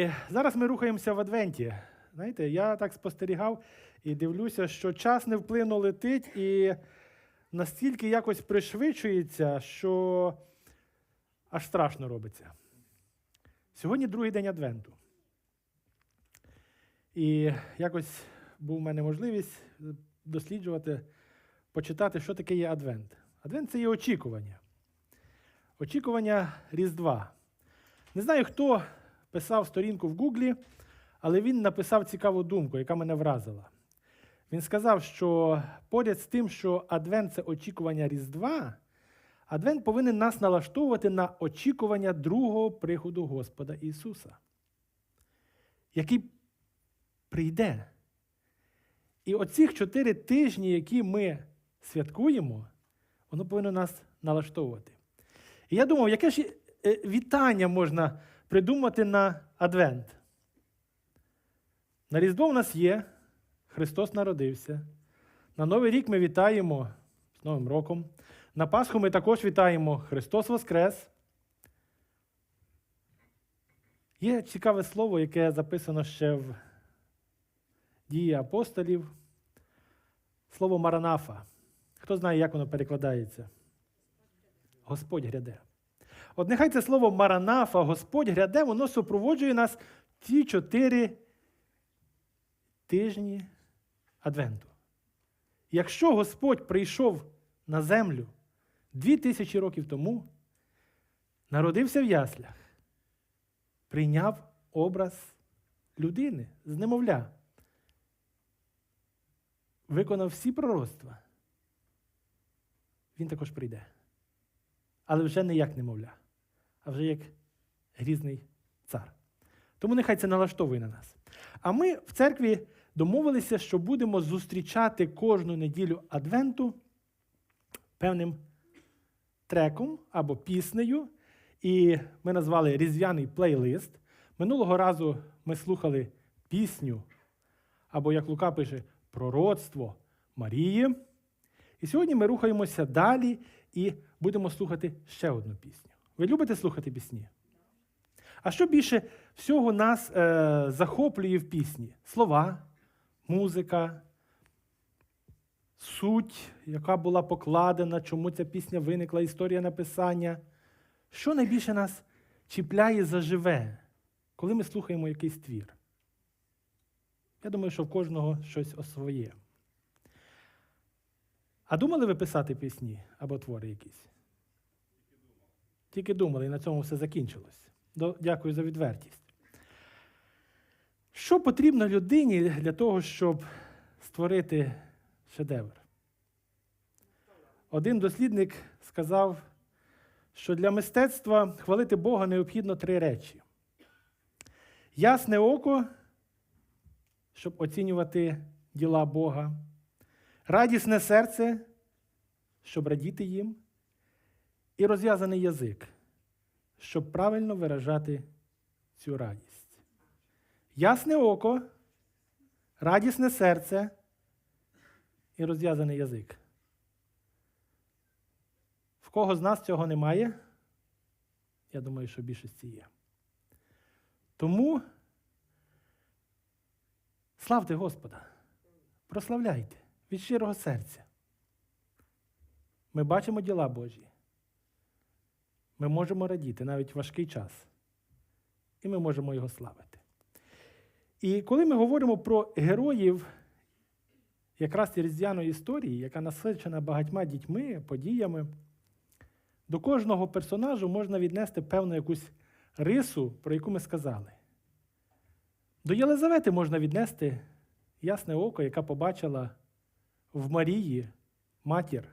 І зараз ми рухаємося в Адвенті. Знаєте, я так спостерігав і дивлюся, що час невплинно летить і настільки якось пришвидшується, що аж страшно робиться. Сьогодні другий день Адвенту. І якось був у мене можливість досліджувати, почитати, що таке є Адвент. Адвент це є очікування. Очікування Різдва. Не знаю, хто писав сторінку в Гуглі, але він написав цікаву думку, яка мене вразила. Він сказав, що поряд з тим, що Адвент це очікування Різдва, Адвент повинен нас налаштовувати на очікування другого приходу Господа Ісуса, який прийде. І оцих чотири тижні, які ми святкуємо, воно повинно нас налаштовувати. І я думав, яке ж е, вітання можна придумати на Адвент? На Різдво в нас є, Христос народився. На Новий рік ми вітаємо з Новим роком. На Пасху ми також вітаємо Христос Воскрес. Є цікаве слово, яке записано ще в дії апостолів. Слово Маранафа. Хто знає, як воно перекладається? Господь гряде. От нехай це слово Маранафа, Господь гряде, воно супроводжує нас ці чотири тижні Адвенту. Якщо Господь прийшов на землю дві тисячі років тому, народився в яслях, прийняв образ людини з немовля, виконав всі пророцтва, він також прийде. Але вже не як немовля, а вже як грізний цар. Тому нехай це налаштовує на нас. А ми в церкві домовилися, що будемо зустрічати кожну неділю Адвенту певним треком або піснею. І ми назвали різдвяний плейлист. Минулого разу ми слухали пісню, або, як Лука пише, пророцтво Марії. І сьогодні ми рухаємося далі і будемо слухати ще одну пісню. Ви любите слухати пісні? А що більше всього нас е, захоплює в пісні? Слова, музика, суть, яка була покладена, чому ця пісня виникла, історія написання. Що найбільше нас чіпляє заживе, коли ми слухаємо якийсь твір? Я думаю, що в кожного щось своє. А думали ви писати пісні або твори якісь? Тільки думали, і на цьому все закінчилось. Дякую за відвертість. Що потрібно людині для того, щоб створити шедевр? Один дослідник сказав, що для мистецтва хвалити Бога необхідно три речі: ясне око, щоб оцінювати діла Бога, радісне серце, щоб радіти їм, і розв'язаний язик, щоб правильно виражати цю радість. Ясне око, радісне серце і розв'язаний язик. В кого з нас цього немає? Я думаю, що більшості є. Тому славте Господа, прославляйте від щирого серця. Ми бачимо діла Божі. Ми можемо радіти навіть важкий час. І ми можемо його славити. І коли ми говоримо про героїв якраз різдвяної історії, яка насичена багатьма дітьми, подіями, до кожного персонажу можна віднести певну якусь рису, про яку ми сказали. До Єлизавети можна віднести ясне око, яка побачила в Марії матір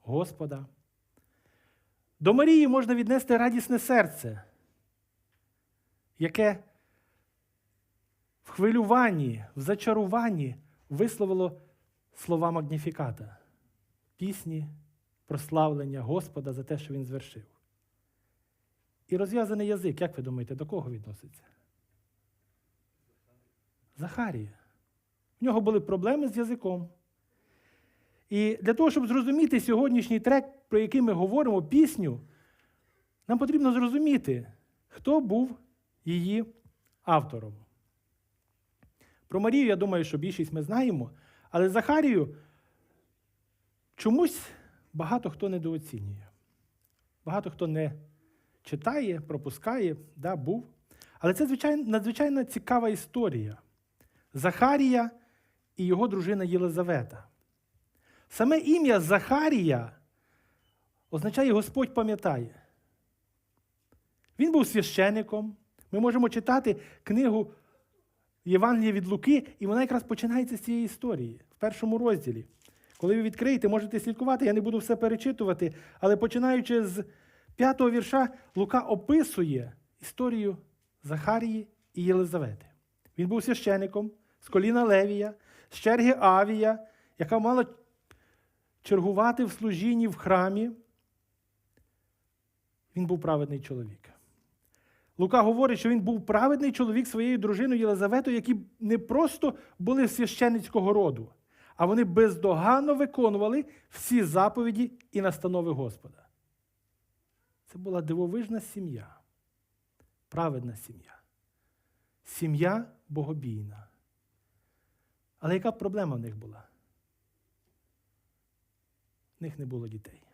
Господа. До Марії можна віднести радісне серце, яке в хвилюванні, в зачаруванні висловило слова Магніфіката, пісні, прославлення Господа за те, що Він звершив. І розв'язаний язик, як ви думаєте, до кого відноситься? Захарія. В нього були проблеми з язиком. І для того, щоб зрозуміти сьогоднішній трек, про який ми говоримо, пісню, нам потрібно зрозуміти, хто був її автором. Про Марію, я думаю, що більшість ми знаємо, але Захарію чомусь багато хто недооцінює. Багато хто не читає, пропускає, да, був. Але це звичайно, надзвичайно цікава історія. Захарія і його дружина Єлизавета. Саме ім'я Захарія означає Господь пам'ятає. Він був священником. Ми можемо читати книгу Євангелія від Луки, і вона якраз починається з цієї історії в першому розділі. Коли ви відкриєте, можете слідкувати, я не буду все перечитувати, але починаючи з п'ятого вірша, Лука описує історію Захарії і Єлизавети. Він був священником з коліна Левія, з черги Авія, яка мала чергувати в служінні в храмі. Він був праведний чоловік. Лука говорить, що він був праведний чоловік своєю дружиною Єлизаветою, які не просто були священницького роду, а вони бездоганно виконували всі заповіді і настанови Господа. Це була дивовижна сім'я, праведна сім'я. Сім'я богобійна. Але яка проблема в них була? В них не було дітей.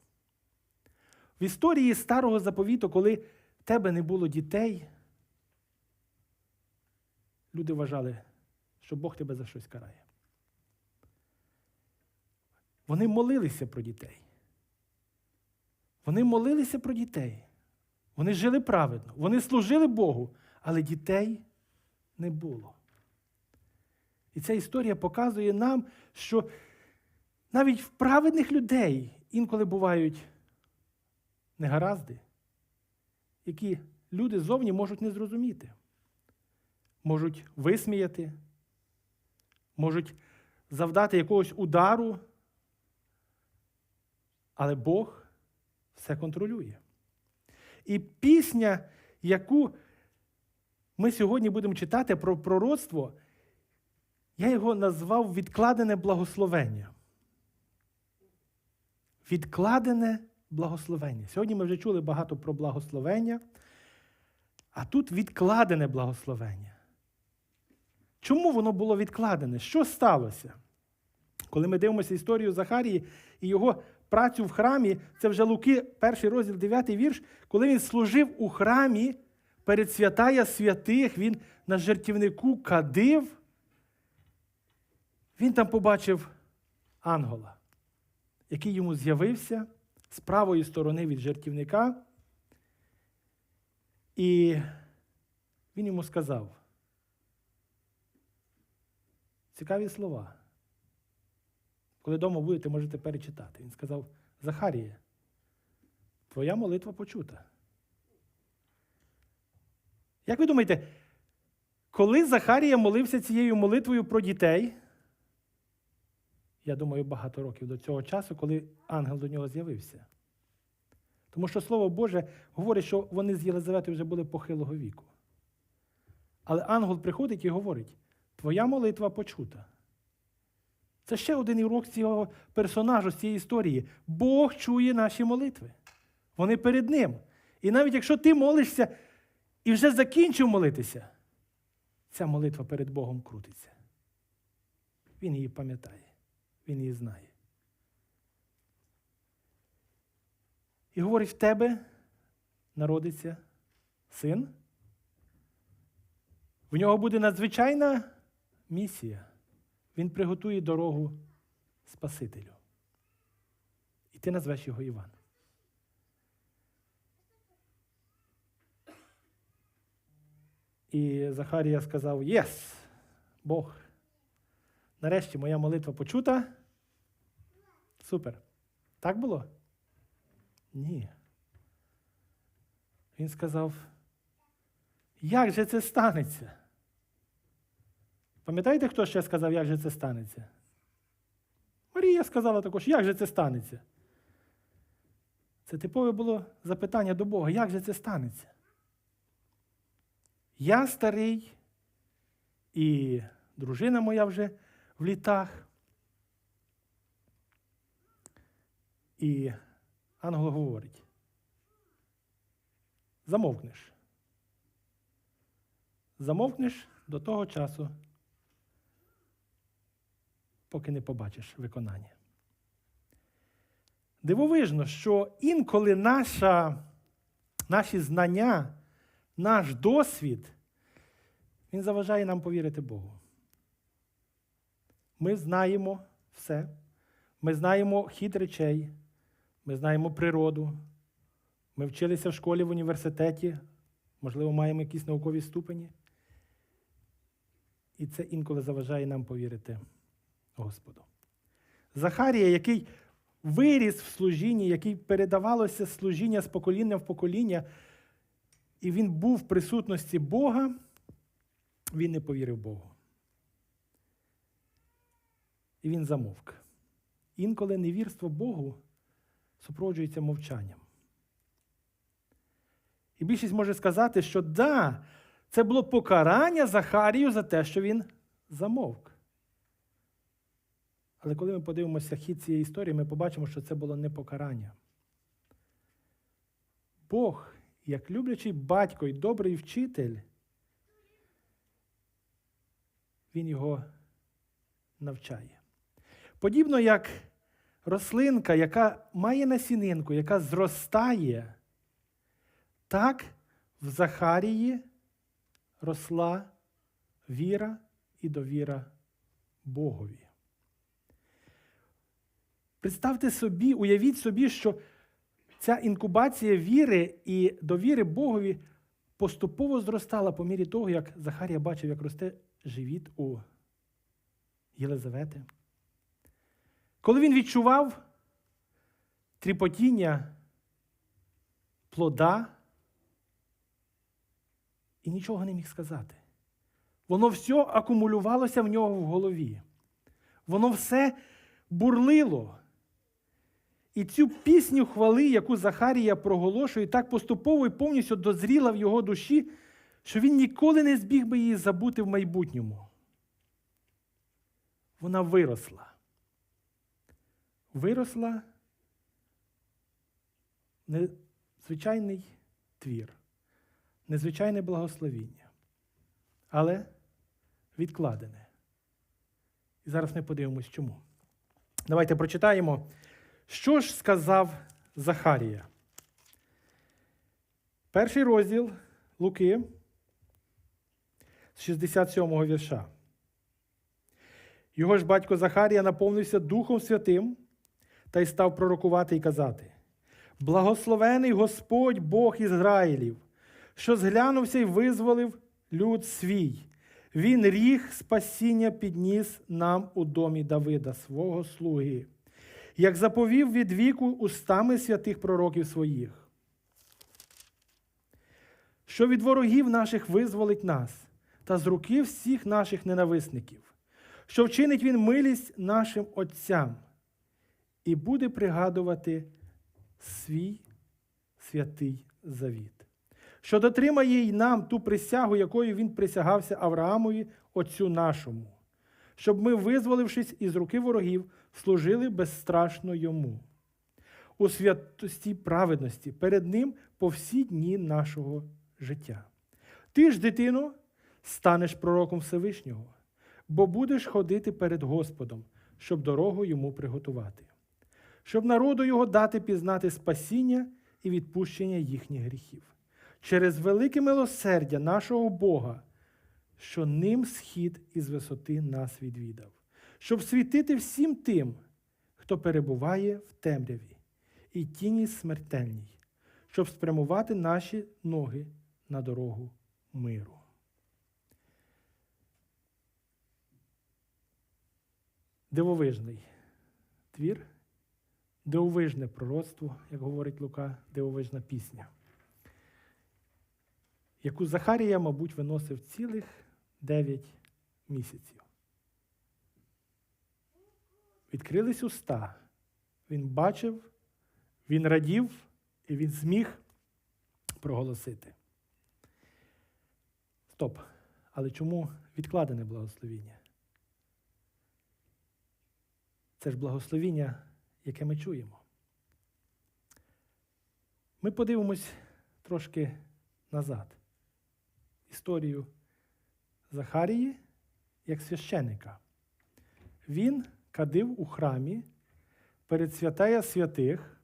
В історії старого заповіту, коли в тебе не було дітей, люди вважали, що Бог тебе за щось карає. Вони молилися про дітей. Вони молилися про дітей. Вони жили праведно, вони служили Богу, але дітей не було. І ця історія показує нам, що навіть в праведних людей інколи бувають негаразди, які люди зовні можуть не зрозуміти, можуть висміяти, можуть завдати якогось удару, але Бог все контролює. І пісня, яку ми сьогодні будемо читати про пророцтво, я його назвав відкладене благословення. Відкладене благословення. Сьогодні ми вже чули багато про благословення, а тут відкладене благословення. Чому воно було відкладене? Що сталося? Коли ми дивимося історію Захарії і його працю в храмі, це вже Луки, перший розділ, 9 вірш, коли він служив у храмі перед святая святих, він на жертівнику кадив, він там побачив ангела, який йому з'явився з правої сторони від жертівника. І він йому сказав. Цікаві слова. Коли вдома будете, можете перечитати. Він сказав: Захаріє, твоя молитва почута. Як ви думаєте, коли Захарія молився цією молитвою про дітей? Я думаю, багато років до цього часу, коли ангел до нього з'явився. Тому що Слово Боже говорить, що вони з Єлизаветою вже були похилого віку. Але ангел приходить і говорить: Твоя молитва почута. Це ще один урок цього персонажу, з цієї історії. Бог чує наші молитви. Вони перед Ним. І навіть якщо ти молишся і вже закінчив молитися, ця молитва перед Богом крутиться. Він її пам'ятає, він її знає. І говорить, в тебе народиться син. В нього буде надзвичайна місія. Він приготує дорогу Спасителю. І ти назвеш його Іван. І Захарія сказав: Єс, Бог. Нарешті моя молитва почута. Супер. Так було? Ні. Він сказав, як же це станеться? Пам'ятаєте, хто ще сказав, як же це станеться? Марія сказала також, як же це станеться? Це типове було запитання до Бога, як же це станеться? Я старий, і дружина моя вже в літах. І ангел говорить: замовкнеш. замовкнеш до того часу, поки не побачиш виконання. Дивовижно, що інколи наша, наші знання, наш досвід, він заважає нам повірити Богу. Ми знаємо все. Ми знаємо хід речей, ми знаємо природу. Ми вчилися в школі, в університеті, можливо, маємо якісь наукові ступені. І це інколи заважає нам повірити Господу. Захарія, який виріс в служінні, який передавалося служіння з покоління в покоління, і він був в присутності Бога, він не повірив Богу. І він замовк. Інколи невірство Богу супроводжується мовчанням. І більшість може сказати, що да, це було покарання Захарію за те, що він замовк. Але коли ми подивимося хід цієї історії, ми побачимо, що це було не покарання. Бог, як люблячий батько і добрий вчитель, він його навчає. Подібно як рослинка, яка має насінинку, яка зростає, так в Захарії росла віра і довіра Богові. Представте собі, уявіть собі, що ця інкубація віри і довіри Богові поступово зростала по мірі того, як Захарія бачив, як росте живіт у Єлизавети. Коли він відчував тріпотіння плода і нічого не міг сказати. Воно все акумулювалося в нього в голові. Воно все бурлило. І цю пісню хвали, яку Захарія проголошує, так поступово і повністю дозріла в його душі, що він ніколи не зміг би її забути в майбутньому. Вона виросла. Виросла незвичайний твір, незвичайне благословіння, але відкладене. І зараз ми подивимось, чому. Давайте прочитаємо, що ж сказав Захарія. Перший розділ Луки з 67 го вірша. Його ж батько Захарія наповнився Духом Святим та й став пророкувати і казати: Благословений Господь Бог Ізраїлів, що зглянувся й визволив люд свій. Він ріг спасіння підніс нам у домі Давида, свого слуги, як заповів від віку устами святих пророків своїх. Що від ворогів наших визволить нас та з руки всіх наших ненависників, що вчинить він милість нашим отцям і буде пригадувати свій святий завіт, що дотримає й нам ту присягу, якою він присягався Авраамові, отцю нашому, щоб ми, визволившись із руки ворогів, служили безстрашно йому, у святості праведності перед ним по всі дні нашого життя. Ти ж, дитино, станеш пророком Всевишнього, бо будеш ходити перед Господом, щоб дорогу йому приготувати щоб народу його дати пізнати спасіння і відпущення їхніх гріхів. Через велике милосердя нашого Бога, що ним схід із висоти нас відвідав, щоб світити всім тим, хто перебуває в темряві і тіні смертельній, щоб спрямувати наші ноги на дорогу миру. Дивовижний твір дивовижне пророцтво, як говорить Лука, дивовижна пісня, яку Захарія, мабуть, виносив цілих 9 місяців. Відкрились уста, він бачив, він радів і він зміг проголосити. Стоп. Але чому відкладене благословіння? Це ж благословіння яке ми чуємо. Ми подивимось трошки назад. Історію Захарії як священика. Він кадив у храмі перед святая святих.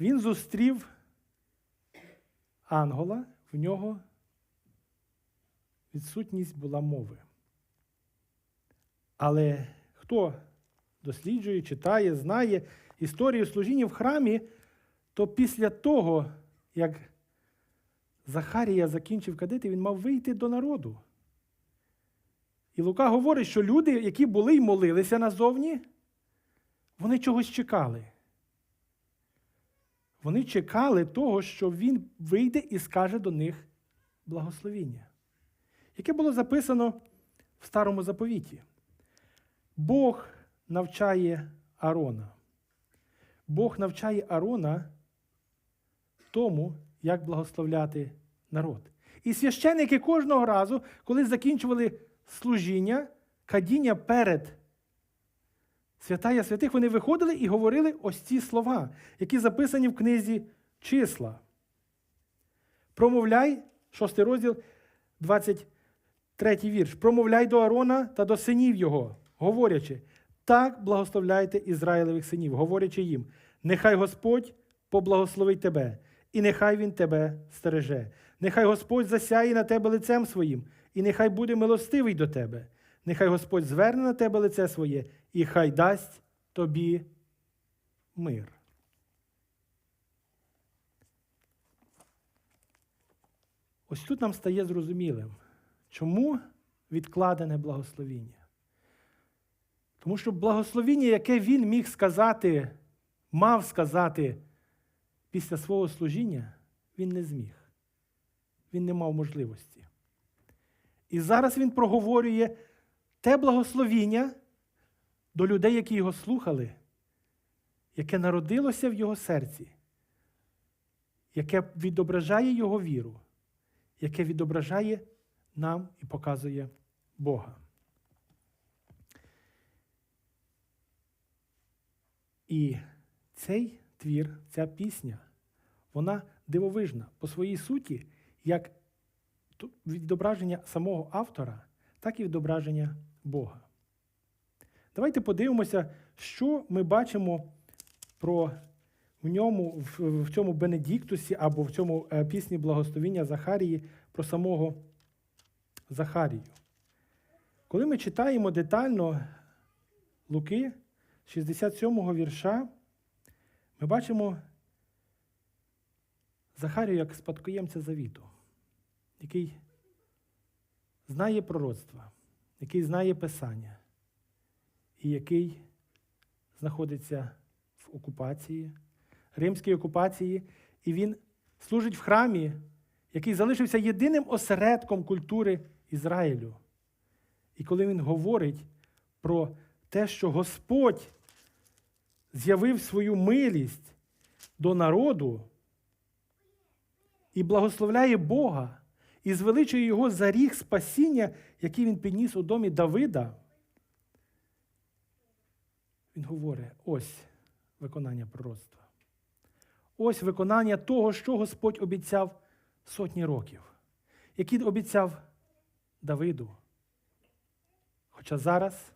Він зустрів ангела, в нього відсутність була мови. Але хто досліджує, читає, знає історію служіння в храмі, то після того, як Захарія закінчив кадити, він мав вийти до народу. І Лука говорить, що люди, які були й молилися назовні, вони чогось чекали. Вони чекали того, що він вийде і скаже до них благословіння, яке було записано в старому заповіті. Бог навчає Арона. Бог навчає Арона тому, як благословляти народ. І священники кожного разу, коли закінчували служіння, кадіння перед святая святих, вони виходили і говорили ось ці слова, які записані в книзі числа. Промовляй, шостий розділ, 23 вірш. Промовляй до Арона та до синів його, говорячи, так благословляйте Ізраїлевих синів, говорячи їм, нехай Господь поблагословить тебе, і нехай Він тебе стереже. Нехай Господь засяє на тебе лицем своїм, і нехай буде милостивий до тебе. Нехай Господь зверне на тебе лице своє, і хай дасть тобі мир. Ось тут нам стає зрозумілим, чому відкладене благословіння. Тому що благословіння, яке він міг сказати, мав сказати після свого служіння, він не зміг. Він не мав можливості. І зараз він проговорює те благословіння до людей, які його слухали, яке народилося в його серці, яке відображає його віру, яке відображає нам і показує Бога. І цей твір, ця пісня, вона дивовижна по своїй суті, як відображення самого автора, так і відображення Бога. Давайте подивимося, що ми бачимо про в ньому, в, цьому Бенедіктусі або в цьому е, пісні благословіння Захарії про самого Захарію. Коли ми читаємо детально Луки 67-го вірша, ми бачимо Захарію як спадкоємця завіту, який знає пророцтва, який знає Писання, і який знаходиться в окупації, римській окупації, і він служить в храмі, який залишився єдиним осередком культури Ізраїлю. І коли він говорить про те, що Господь з'явив свою милість до народу і благословляє Бога, і звеличує його за ріг спасіння, який він підніс у домі Давида, він говорить: ось виконання пророцтва. Ось виконання того, що Господь обіцяв сотні років, який обіцяв Давиду. Хоча зараз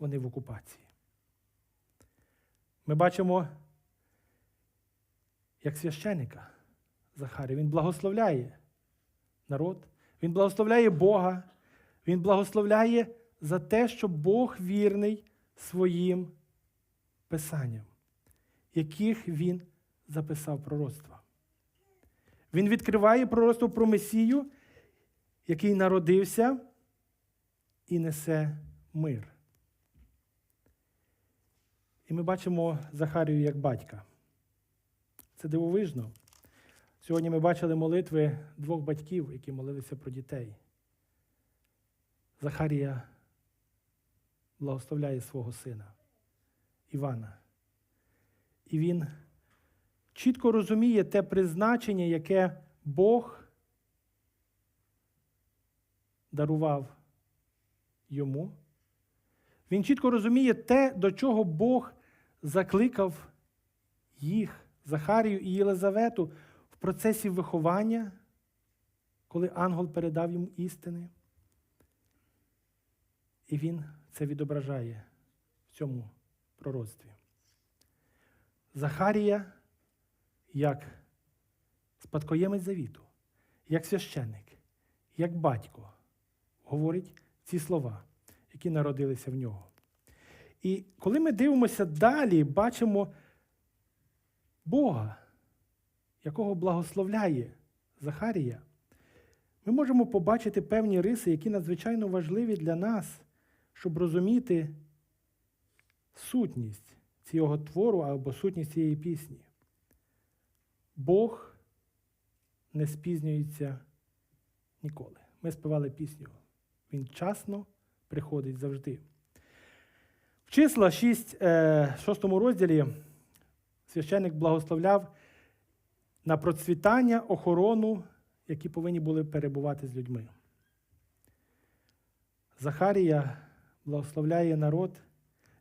вони в окупації. Ми бачимо, як священика Захарія, він благословляє народ, він благословляє Бога, він благословляє за те, що Бог вірний своїм писанням, яких він записав пророцтва. Він відкриває пророцтво про Месію, який народився і несе мир. І ми бачимо Захарію як батька. Це дивовижно. Сьогодні ми бачили молитви двох батьків, які молилися про дітей. Захарія благословляє свого сина Івана. І він чітко розуміє те призначення, яке Бог дарував йому. Він чітко розуміє те, до чого Бог закликав їх, Захарію і Єлизавету, в процесі виховання коли ангел передав йому істини. І він це відображає в цьому пророцтві. Захарія, як спадкоємець завіту, як священник, як батько, говорить ці слова, які народилися в нього. І коли ми дивимося далі, бачимо Бога, якого благословляє Захарія, ми можемо побачити певні риси, які надзвичайно важливі для нас, щоб розуміти сутність цього твору або сутність цієї пісні. Бог не спізнюється ніколи. Ми співали пісню. Він часно приходить завжди. Числа 6, 6 розділі священник благословляв на процвітання, охорону, які повинні були перебувати з людьми. Захарія благословляє народ,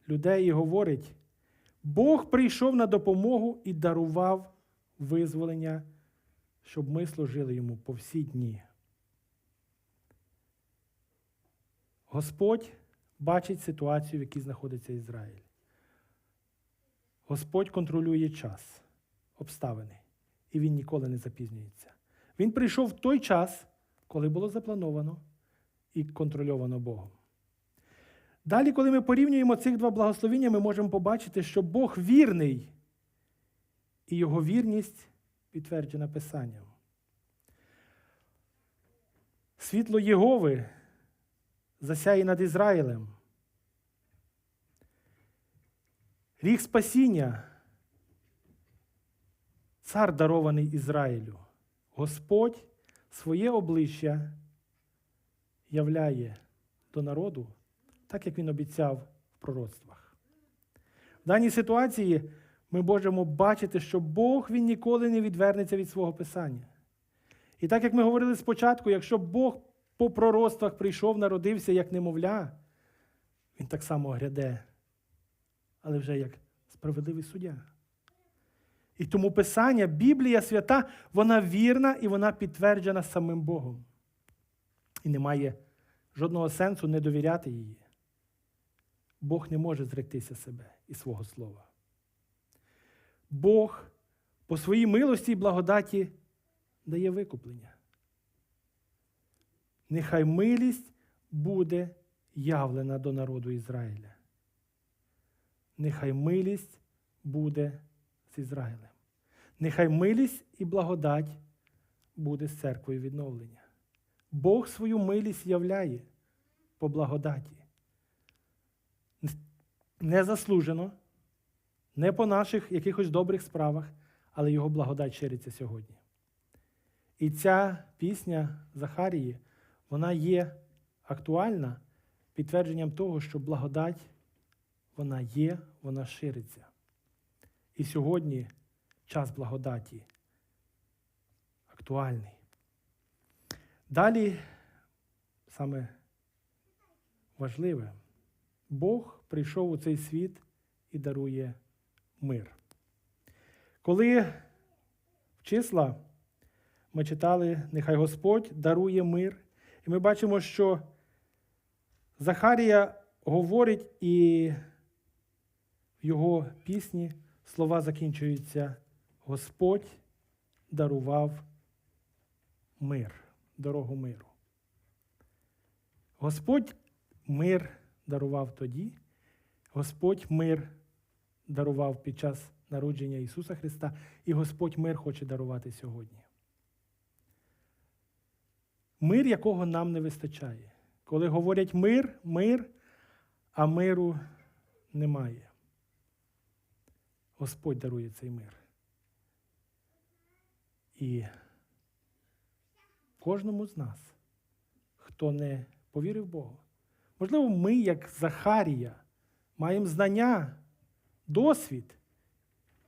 людей і говорить: Бог прийшов на допомогу і дарував визволення, щоб ми служили йому по всі дні. Господь бачить ситуацію, в якій знаходиться Ізраїль. Господь контролює час, обставини, і він ніколи не запізнюється. Він прийшов в той час, коли було заплановано і контрольовано Богом. Далі, коли ми порівнюємо цих два благословіння, ми можемо побачити, що Бог вірний, і його вірність підтверджена Писанням. Світло Єгови засяє над Ізраїлем. Ріг спасіння, цар дарований Ізраїлю. Господь своє обличчя являє до народу, так як він обіцяв в пророцтвах. В даній ситуації ми можемо бачити, що Бог він ніколи не відвернеться від свого Писання. І так як ми говорили спочатку, якщо Бог по пророцтвах прийшов, народився як немовля, він так само гряде, але вже як справедливий суддя. І тому Писання, Біблія свята, вона вірна і вона підтверджена самим Богом. І немає жодного сенсу не довіряти її. Бог не може зректися себе і свого слова. Бог по своїй милості і благодаті дає викуплення. Нехай милість буде явлена до народу Ізраїля. Нехай милість буде з Ізраїлем. Нехай милість і благодать буде з церквою відновлення. Бог свою милість являє по благодаті. Не заслужено, не по наших якихось добрих справах, але Його благодать шириться сьогодні. І ця пісня Захарії, вона є актуальна підтвердженням того, що благодать вона є, вона шириться. І сьогодні час благодаті актуальний. Далі саме важливе, Бог прийшов у цей світ і дарує мир. Коли в числа ми читали, нехай Господь дарує мир, і ми бачимо, що Захарія говорить і в його пісні слова закінчуються. Господь дарував мир, дорогу миру. Господь мир дарував тоді, Господь мир дарував під час народження Ісуса Христа, і Господь мир хоче дарувати сьогодні. Мир, якого нам не вистачає. Коли говорять мир, мир, а миру немає. Господь дарує цей мир. І кожному з нас, хто не повірив Богу, можливо, ми, як Захарія, маємо знання, досвід,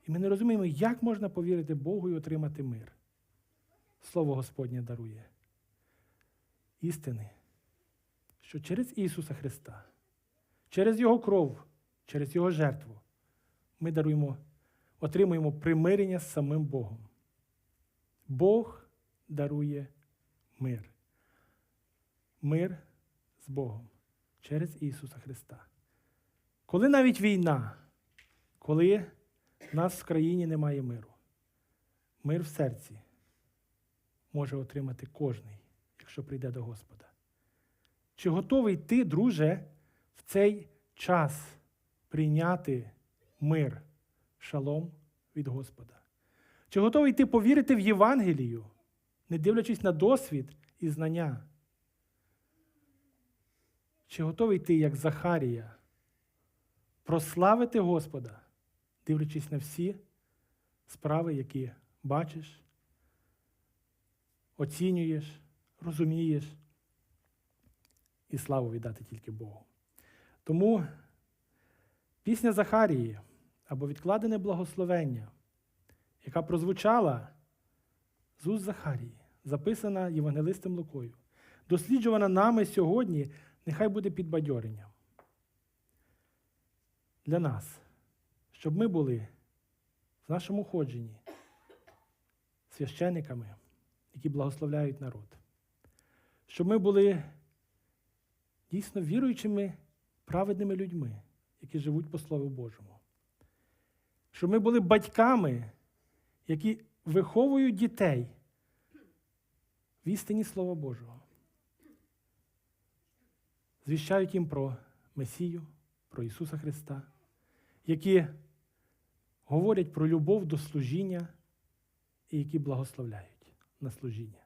і ми не розуміємо, як можна повірити Богу і отримати мир. Слово Господнє дарує. Істини, що через Ісуса Христа, через Його кров, через Його жертву ми даруємо, отримуємо примирення з самим Богом. Бог дарує мир. Мир з Богом через Ісуса Христа. Коли навіть війна, коли в нас в країні немає миру, мир в серці може отримати кожний, якщо прийде до Господа. Чи готовий ти, друже, в цей час прийняти мир, шалом від Господа? Чи готовий ти повірити в Євангелію, не дивлячись на досвід і знання? Чи готовий ти, як Захарія, прославити Господа, дивлячись на всі справи, які бачиш, оцінюєш, розумієш, і славу віддати тільки Богу. Тому пісня Захарії або відкладене благословення, яка прозвучала з уст Захарії, записана Євангелистом Лукою, досліджувана нами сьогодні, нехай буде підбадьоренням для нас, щоб ми були в нашому ходженні священниками, які благословляють народ, щоб ми були дійсно віруючими, праведними людьми, які живуть по Слову Божому. Щоб ми були батьками, які виховують дітей в істині Слова Божого. Звіщають їм про Месію, про Ісуса Христа, які говорять про любов до служіння і які благословляють на служіння.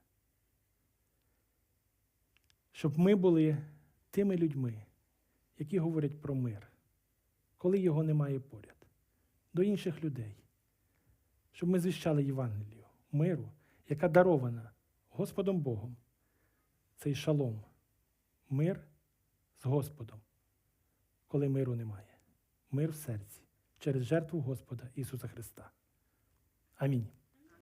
Щоб ми були тими людьми, які говорять про мир, коли його немає поряд, до інших людей, щоб ми звіщали Євангелію, миру, яка дарована Господом Богом, цей шалом, мир з Господом, коли миру немає, мир в серці через жертву Господа Ісуса Христа. Амінь.